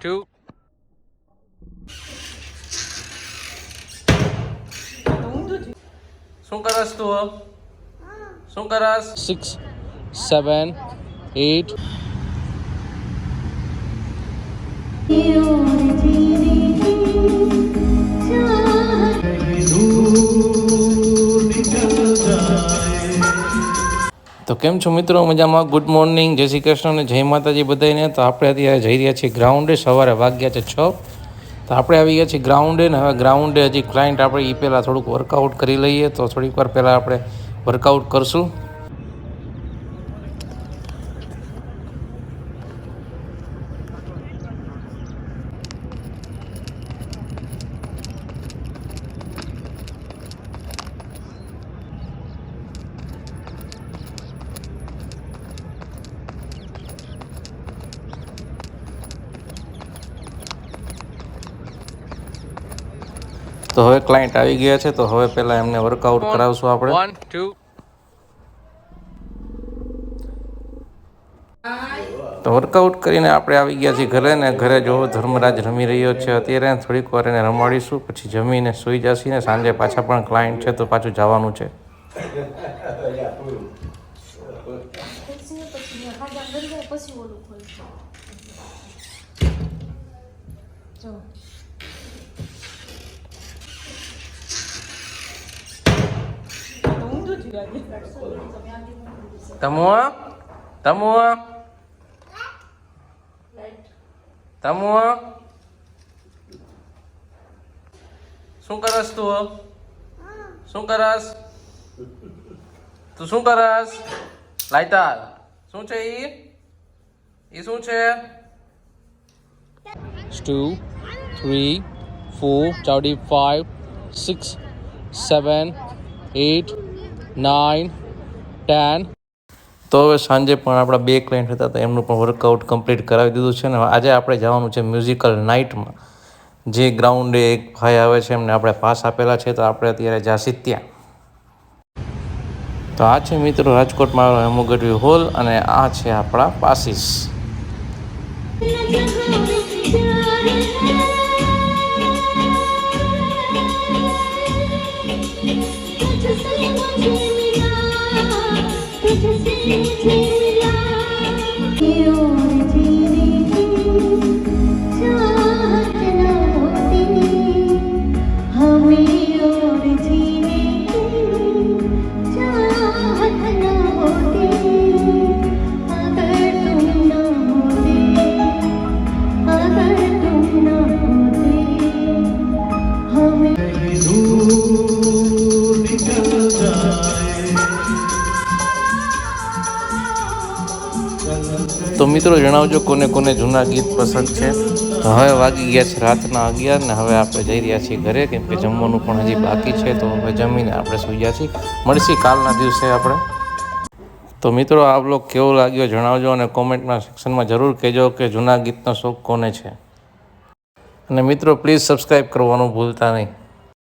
Two શું કરસ તું શું કરસ? સિક્સ સેવન એટ તો કેમ છો મિત્રો? મજામાં? ગુડ મોર્નિંગ જય શ્રી કૃષ્ણ અને જય માતાજી બધાને તો આપણે અત્યારે જઈ રહ્યા છીએ ગ્રાઉન્ડે સવારે વાગ્યા છે છ. તો આપણે આવી ગયા છીએ ગ્રાઉન્ડે ને હવે ગ્રાઉન્ડે હજી ક્લાયન્ટ આપણે એ પહેલાં થોડુંક વર્કઆઉટ કરી લઈએ. તો થોડીક વાર પહેલાં આપણે વર્કઆઉટ કરશું. તો હવે ક્લાયન્ટ આવી ગયા છે તો હવે પહેલાં એમને વર્કઆઉટ કરાવશું આપણે. વન ટુ તો વર્કઆઉટ કરીને આપણે આવી ગયા છીએ ઘરે ને ઘરે જોવો ધર્મરાજ રમી રહ્યો છે અત્યારે થોડીક વાર એને રમાડીશું પછી જમીને સૂઈ જશે ને સાંજે પાછા પણ ક્લાયન્ટ છે તો પાછું જવાનું છે. પછી ઓલું જો. તમુ તમુ તમુ શું કરસ તું? શું કરસ? તું શું કરસ? લાઈતાલ. શું છે ઈ? ઈ શું છે? Two three four Chawdi five six seven eight nine ten તો હવે સાંજે પણ આપણા બે ક્લાયન્ટ હતા તો એમનું પણ વર્કઆઉટ કમ્પ્લીટ કરાવી દીધું છે ને આજે આપણે જવાનું છે મ્યુઝિકલ નાઇટમાં જે ગ્રાઉન્ડે એક ભાઈ આવે છે એમને આપણે પાસ આપેલા છે તો આપણે અત્યારે જાસી ત્યાં. તો આ છે મિત્રો રાજકોટમાં હેમોગઢવી હોલ અને આ છે આપણા પાસીસ. તો મિત્રો જણાવજો, કોને કોને જૂના ગીત પસંદ છે. હવે વાગી ગયા છે રાતના અગિયાર ને હવે આપણે જઈ રહ્યા છીએ ઘરે, કેમ કે જમવાનું પણ હજી બાકી છે, તો હવે જમીને આપણે સુઈ ગયા છીએ. મળશી કાલના દિવસે આપણે. તો મિત્રો આ બ્લોગ કેવો લાગ્યો જણાવજો અને કોમેન્ટના સેક્શનમાં જરૂર કહેજો કે જૂના ગીતનો શોખ કોને છે. અને મિત્રો પ્લીઝ સબસ્ક્રાઈબ કરવાનું ભૂલતા નહીં.